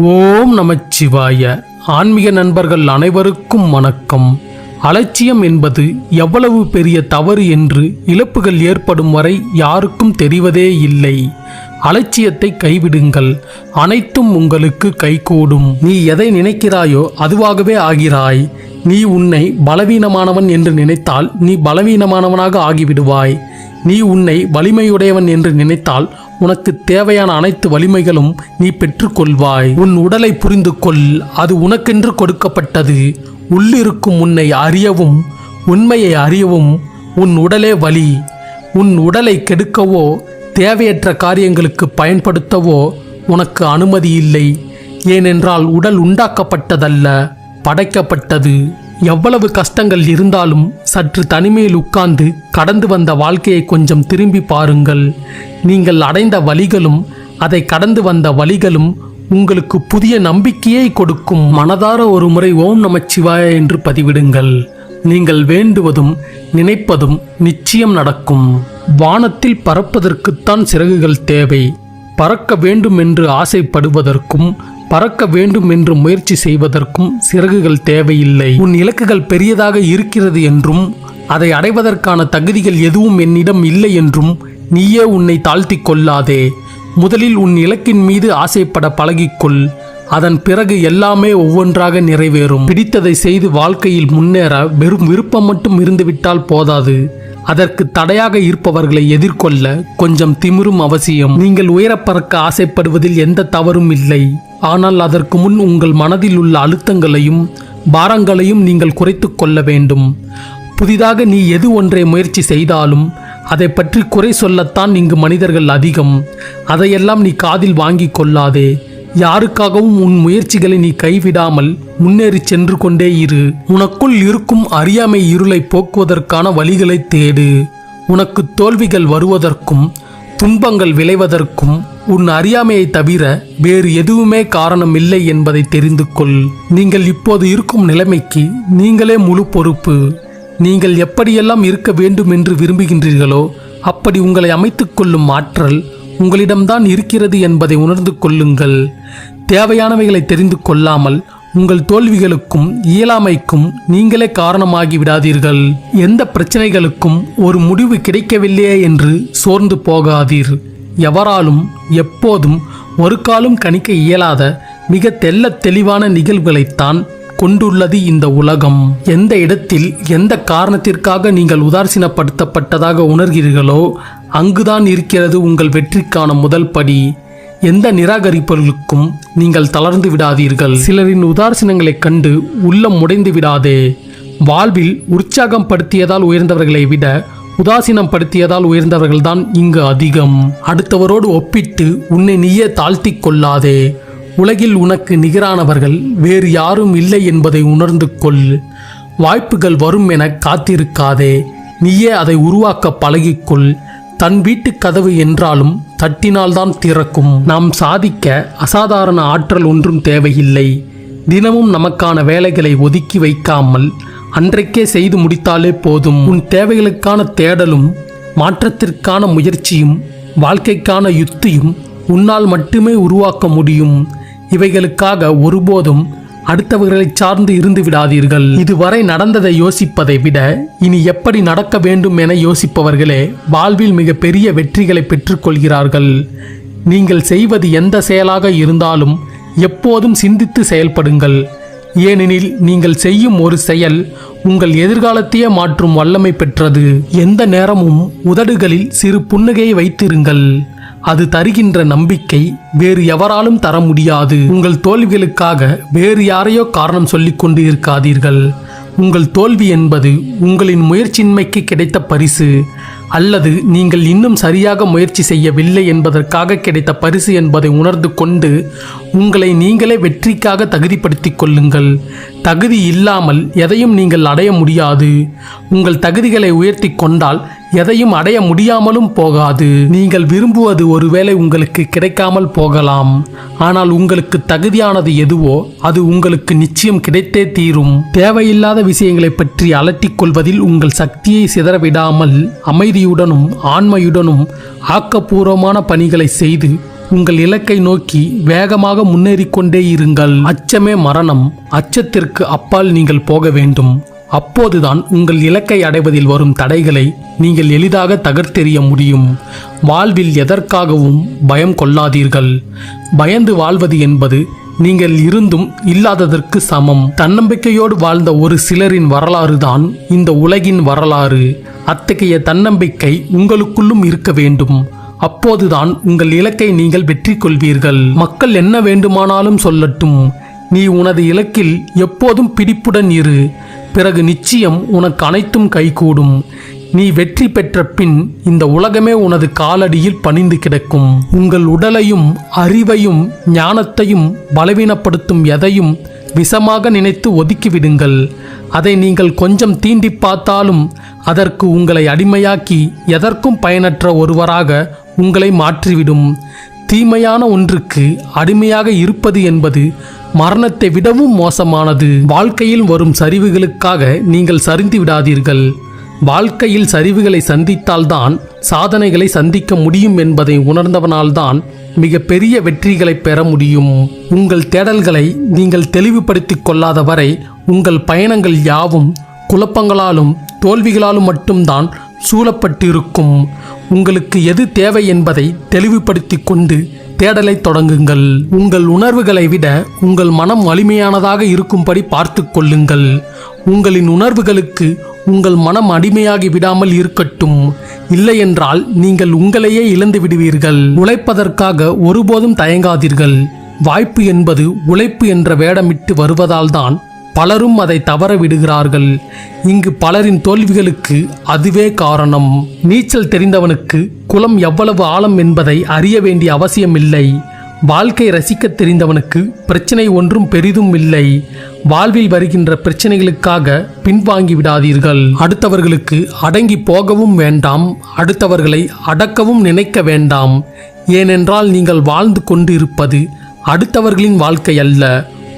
ஓம் நமச்சிவாய. ஆன்மீக நண்பர்கள் அனைவருக்கும் வணக்கம். அலட்சியம் என்பது எவ்வளவு பெரிய தவறு என்று இழப்புகள் ஏற்படும் வரை யாருக்கும் தெரிவதே இல்லை. அலட்சியத்தை கைவிடுங்கள். அனைத்தும் உங்களுக்கு கைகூடும். நீ எதை நினைக்கிறாயோ அதுவாகவே ஆகிறாய். நீ உன்னை பலவீனமானவன் என்று நினைத்தால் நீ பலவீனமானவனாக ஆகிவிடுவாய். நீ உன்னை வலிமையுடையவன் என்று நினைத்தால் உனக்கு தேவையான அனைத்து வலிமைகளும் நீ பெற்றுக்கொள்வாய். உன் உடலை புரிந்து கொள் அது உனக்கென்று கொடுக்கப்பட்டது. உள்ளிருக்கும் உன்னை அறியவும் உண்மையை அறியவும் உன் உடலே வலி. உன் உடலை கெடுக்கவோ தேவையற்ற காரியங்களுக்கு பயன்படுத்தவோ உனக்கு அனுமதி இல்லை. ஏனென்றால் உடல் உண்டாக்கப்பட்டதல்ல படைக்கப்பட்டது. எவ்வளவு கஷ்டங்கள் இருந்தாலும் சற்று தனிமையில் உட்கார்ந்து கடந்து வந்த வாழ்க்கையை கொஞ்சம் திரும்பி பாருங்கள். நீங்கள் அடைந்த வழிகளும் அதை கடந்து வந்த வழிகளும் உங்களுக்கு புதிய நம்பிக்கையை கொடுக்கும். மனதார ஒரு முறை ஓம் நமச்சிவாய என்று பதிவிடுங்கள். நீங்கள் வேண்டுவதும் நினைப்பதும் நிச்சயம் நடக்கும். வானத்தில் பறப்பதற்குத்தான் சிறகுகள் தேவை. பறக்க வேண்டும் என்று ஆசைப்படுவதற்கும் பறக்க வேண்டும் என்று முயற்சி செய்வதற்கும் சிறகுகள் தேவையில்லை. உன் இலக்குகள் பெரியதாக இருக்கிறது என்றும் அதை அடைவதற்கான தகுதிகள் எதுவும் என்னிடம் இல்லை என்றும் நீயே உன்னை தாழ்த்தி கொள்ளாதே. முதலில் உன் இலக்கின் மீது ஆசைப்பட பழகிக்கொள். அதன் பிறகு எல்லாமே ஒவ்வொன்றாக நிறைவேறும். பிடித்ததை செய்து வாழ்க்கையில் முன்னேற வெறும் விருப்பம் மட்டும் இருந்துவிட்டால் போதாது. அதற்கு தடையாக இருப்பவர்களை எதிர்கொள்ள கொஞ்சம் திமிரும் அவசியம். நீங்கள் உயரப் பறக்க ஆசைப்படுவதில் எந்த தவறும் இல்லை. ஆனால் அதற்கு முன் உங்கள் மனதில் உள்ள அழுத்தங்களையும் பாரங்களையும் நீங்கள் குறைத்து கொள்ள வேண்டும். புதிதாக நீ எது ஒன்றை முயற்சி செய்தாலும் அதை பற்றி குறை சொல்லத்தான் இங்கு மனிதர்கள் அதிகம். அதையெல்லாம் நீ காதில் வாங்கி கொள்ளாதே. யாருக்காகவும் உன் முயற்சிகளை நீ கைவிடாமல் முன்னேறி சென்று கொண்டே இரு. உனக்குள் இருக்கும் அறியாமை இருளை போக்குவதற்கான வழிகளை தேடு. உனக்கு தோல்விகள் வருவதற்கும் துன்பங்கள் விளைவதற்கும் உன் அறியாமையை தவிர வேறு எதுவுமே காரணம் இல்லை என்பதை தெரிந்து கொள். நீங்கள் இப்போது இருக்கும் நிலைமைக்கு நீங்களே முழு பொறுப்பு. நீங்கள் எப்படியெல்லாம் இருக்க வேண்டும் என்று விரும்புகின்றீர்களோ அப்படி உங்களை அமைத்துக் கொள்ளும் ஆற்றல் உங்களிடம்தான் இருக்கிறது என்பதை உணர்ந்து கொள்ளுங்கள். தேவையானவைகளை தெரிந்து கொள்ளாமல் உங்கள் தோல்விகளுக்கும் இயலாமைக்கும் நீங்களே காரணமாகி விடாதீர்கள். எந்த பிரச்சனைகளுக்கும் ஒரு முடிவு கிடைக்கவில்லையே என்று சோர்ந்து போகாதீர். எவராலும் எப்போதும் ஒரு காலும் கணிக்க இயலாத மிக தெல்ல தெளிவான நிகழ்வுகளைத்தான் கொண்டுள்ளது இந்த உலகம். எந்த இடத்தில் எந்த காரணத்திற்காக நீங்கள் உதாசீனப்படுத்தப்பட்டதாக உணர்கிறீர்களோ அங்குதான் இருக்கிறது உங்கள் வெற்றிக்கான முதல் படி. எந்த நிராகரிப்பவர்களுக்கும் நீங்கள் தளர்ந்து விடாதீர்கள். சிலரின் உதாசீனங்களைக் கண்டு உள்ளம் உடைந்து விடாதே. வாழ்வில் உற்சாகம் படுத்தியதால் உயர்ந்தவர்களை விட உதாசீனம் படுத்தியதால் உயர்ந்தவர்கள்தான் இங்கு அதிகம். அடுத்தவரோடு ஒப்பிட்டு உன்னை நீயே தாழ்த்தி கொள்ளாதே. உலகில் உனக்கு நிகரானவர்கள் வேறு யாரும் இல்லை என்பதை உணர்ந்து கொள். வாய்ப்புகள் வரும் என காத்திருக்காதே. நீயே அதை உருவாக்க பழகிக்கொள். தன் வீட்டு கதவு என்றாலும் தட்டினால்தான் திறக்கும். நாம் சாதிக்க அசாதாரண ஆற்றல் ஒன்றும் தேவையில்லை. தினமும் நமக்கான வேலைகளை ஒதுக்கி வைக்காமல் அன்றைக்கே செய்து முடித்தாலே போதும். உன் தேவைகளுக்கான தேடலும் மாற்றத்திற்கான முயற்சியும் வாழ்க்கைக்கான யுத்தியும் உன்னால் மட்டுமே உருவாக்க முடியும். இவைகளுக்காக ஒருபோதும் அடுத்தவர்களை சார்ந்து இருந்து விடாதீர்கள். இதுவரை நடந்ததை யோசிப்பதை விட இனி எப்படி நடக்க வேண்டும் என யோசிப்பவர்களே வாழ்வில் மிக பெரிய வெற்றிகளை பெற்றுக்கொள்கிறார்கள். நீங்கள் செய்வது எந்த செயலாக இருந்தாலும் எப்போதும் சிந்தித்து செயல்படுங்கள். ஏனெனில் நீங்கள் செய்யும் ஒரு செயல் உங்கள் எதிர்காலத்தையே மாற்றும் வல்லமை பெற்றது. எந்த நேரமும் உதடுகளில் சிறு புன்னகையை வைத்திருங்கள். அது தருகின்ற நம்பிக்கை வேறு எவராலும் தர முடியாது. உங்கள் தோல்விகளுக்காக வேறு யாரையோ காரணம் சொல்லிக் கொண்டு இருக்காதீர்கள் உங்கள் தோல்வி என்பது உங்களின் முயற்சியின்மைக்கு கிடைத்த பரிசு. அல்லது நீங்கள் இன்னும் சரியாக முயற்சி செய்யவில்லை என்பதற்காக கிடைத்த பரிசு என்பதை உணர்ந்து கொண்டு உங்களை நீங்களே வெற்றிக்காக தகுதிப்படுத்திக் கொள்ளுங்கள். தகுதி இல்லாமல் எதையும் நீங்கள் அடைய முடியாது. உங்கள் தகுதிகளை உயர்த்தி கொண்டால் எதையும் அடைய முடியாமலும் போகாது. நீங்கள் விரும்புவது ஒருவேளை உங்களுக்கு கிடைக்காமல் போகலாம். ஆனால் உங்களுக்கு தகுதியானது எதுவோ அது உங்களுக்கு நிச்சயம் கிடைத்தே தீரும். தேவையில்லாத விஷயங்களை பற்றி அலட்டிக் கொள்வதில் உங்கள் சக்தியை சிதறவிடாமல் அமைதியுடனும் ஆண்மையுடனும் ஆக்கப்பூர்வமான பணிகளை செய்து உங்கள் இலக்கை நோக்கி வேகமாக முன்னேறிக்கொண்டே இருங்கள். அச்சமே மரணம். அச்சத்திற்கு அப்பால் நீங்கள் போக வேண்டும். அப்போதுதான் உங்கள் இலக்கை அடைவதில் வரும் தடைகளை நீங்கள் எளிதாக தகர்த்தெறிய முடியும். வாழ்வில் எதற்காகவும் பயம் கொள்ளாதீர்கள். பயந்து வாழ்வது என்பது நீங்கள் இருந்தும் இல்லாததற்கு சமம். தன்னம்பிக்கையோடு வாழ்ந்த ஒரு சிலரின் வரலாறு தான் இந்த உலகின் வரலாறு. அத்தகைய தன்னம்பிக்கை உங்களுக்குள்ளும் இருக்க வேண்டும். அப்போதுதான் உங்கள் இலக்கை நீங்கள் வெற்றி கொள்வீர்கள். மக்கள் என்ன வேண்டுமானாலும் சொல்லட்டும். நீ உனது இலக்கில் எப்போதும் பிடிப்புடன் இரு. பிறகு நிச்சயம் உனக்கு அனைத்தும் கைகூடும். நீ வெற்றி பெற்ற பின் இந்த உலகமே உனது காலடியில் பணிந்து கிடக்கும். உங்கள் உடலையும் அறிவையும் ஞானத்தையும் பலவீனப்படுத்தும் எதையும் விஷமாக நினைத்து ஒதுக்கிவிடுங்கள். அதை நீங்கள் கொஞ்சம் தீண்டி பார்த்தாலும் அதற்கு உங்களை அடிமையாக்கி எதற்கும் பயனற்ற ஒருவராக உங்களை மாற்றிவிடும். தீமையான ஒன்றுக்கு அடிமையாக இருப்பது என்பது மரணத்தை விடவும் மோசமானது. வாழ்க்கையில் வரும் சரிவுகளுக்காக நீங்கள் சரிந்து விடாதீர்கள். வாழ்க்கையில் சரிவுகளை சந்தித்தால்தான் சாதனைகளை சந்திக்க முடியும் என்பதை உணர்ந்தவனால்தான் மிக பெரிய வெற்றிகளை பெற முடியும். உங்கள் தேடல்களை நீங்கள் தெளிவுபடுத்திக் கொள்ளாத வரை உங்கள் பயணங்கள் யாவும் குழப்பங்களாலும் தோல்விகளாலும் மட்டும்தான் சூழப்பட்டிருக்கும். உங்களுக்கு எது தேவை என்பதை தெளிவுபடுத்திக் கொண்டு தேடலை தொடங்குங்கள். உங்கள் உணர்வுகளை விட உங்கள் மனம் வலிமையானதாக இருக்கும்படி பார்த்து கொள்ளுங்கள். உங்களின் உணர்வுகளுக்கு உங்கள் மனம் அடிமையாகி விடாமல் இருக்கட்டும். இல்லையென்றால் நீங்கள் உங்களையே இழந்து விடுவீர்கள். உழைப்பதற்காக ஒருபோதும் தயங்காதீர்கள். வாய்ப்பு என்பது உழைப்பு என்ற வேடமிட்டு வருவதால்தான் பலரும் அதை தவற விடுகிறார்கள். இங்கு பலரின் தோல்விகளுக்கு அதுவே காரணம். நீச்சல் தெரிந்தவனுக்கு குளம் எவ்வளவு ஆழம் என்பதை அறிய வேண்டிய அவசியமில்லை. வாழ்க்கை ரசிக்க தெரிந்தவனுக்கு பிரச்சனை ஒன்றும் பெரிதும் இல்லை. வாழ்வில் வருகின்ற பிரச்சனைகளுக்காக பின்வாங்கி விடாதீர்கள். அடுத்தவர்களுக்கு அடங்கி போகவும் வேண்டாம். அடுத்தவர்களை அடக்கவும் நினைக்க வேண்டாம். ஏனென்றால் நீங்கள் வாழ்ந்து கொண்டு இருப்பது அடுத்தவர்களின் வாழ்க்கை அல்ல.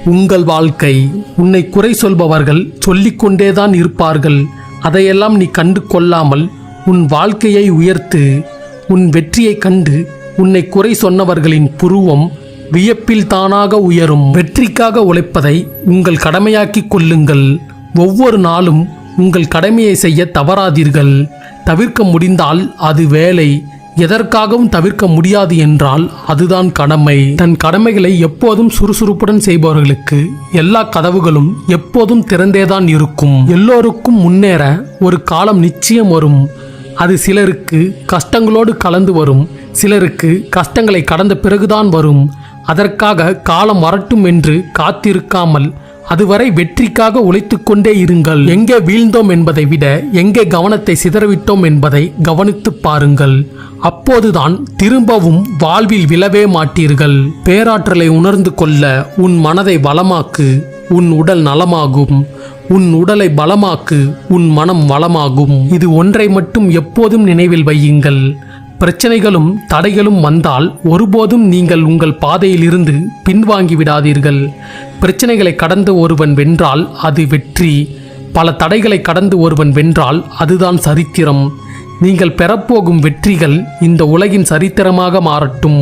உங்கள் வாழ்க்கை உன்னை குறை சொல்பவர்கள் சொல்லிக்கொண்டேதான் இருப்பார்கள். அதையெல்லாம் நீ கண்டு கொள்ளாமல் உன் வாழ்க்கையை உயர்த்து உன் வெற்றியைக் கண்டு உன்னை குறை சொன்னவர்களின் புருவம் வியப்பில் தானாக உயரும். வெற்றிக்காக உழைப்பதை உங்கள் கடமையாக்கிக் கொள்ளுங்கள். ஒவ்வொரு நாளும் உங்கள் கடமையை செய்ய தவறாதீர்கள். தவிர்க்க முடிந்தால் அது வேலை. எதற்காகவும் தவிர்க்க முடியாது என்றால் அதுதான் கடமை. தன் கடமைகளை எப்போதும் சுறுசுறுப்புடன் செய்பவர்களுக்கு எல்லா கதவுகளும் எப்போதும் திறந்தேதான் இருக்கும். எல்லோருக்கும் முன்னேற ஒரு காலம் நிச்சயம் வரும். அது சிலருக்கு கஷ்டங்களோடு கலந்து வரும். சிலருக்கு கஷ்டங்களை கடந்த பிறகுதான் வரும். அதற்காக காலம் வரட்டும் என்று காத்திருக்காமல் அதுவரை வெற்றிக்காக உழைத்துக்கொண்டே இருங்கள். எங்கே வீழ்ந்தோம் என்பதை விட எங்கே கவனத்தை சிதறவிட்டோம் என்பதை கவனித்துப் பாருங்கள். அப்போதுதான் திரும்பவும் வாழ்வில் விழவே மாட்டீர்கள். பேராற்றலை உணர்ந்து கொள்ள உன் மனதை வளமாக்கு உன் உடல் நலமாகும். உன் உடலை பலமாக்கு உன் மனம் வளமாகும். இது ஒன்றை மட்டும் எப்போதும் நினைவில் வையுங்கள். பிரச்சனைகளும் தடைகளும் வந்தால் ஒருபோதும் நீங்கள் உங்கள் பாதையிலிருந்து பின்வாங்கி விடாதீர்கள். பிரச்சனைகளை கடந்து ஒருவன் வென்றால் அது வெற்றி. பல தடைகளை கடந்து ஒருவன் வென்றால் அதுதான் சரித்திரம். நீங்கள் பெறப்போகும் வெற்றிகள் இந்த உலகின் சரித்திரமாக மாறட்டும்.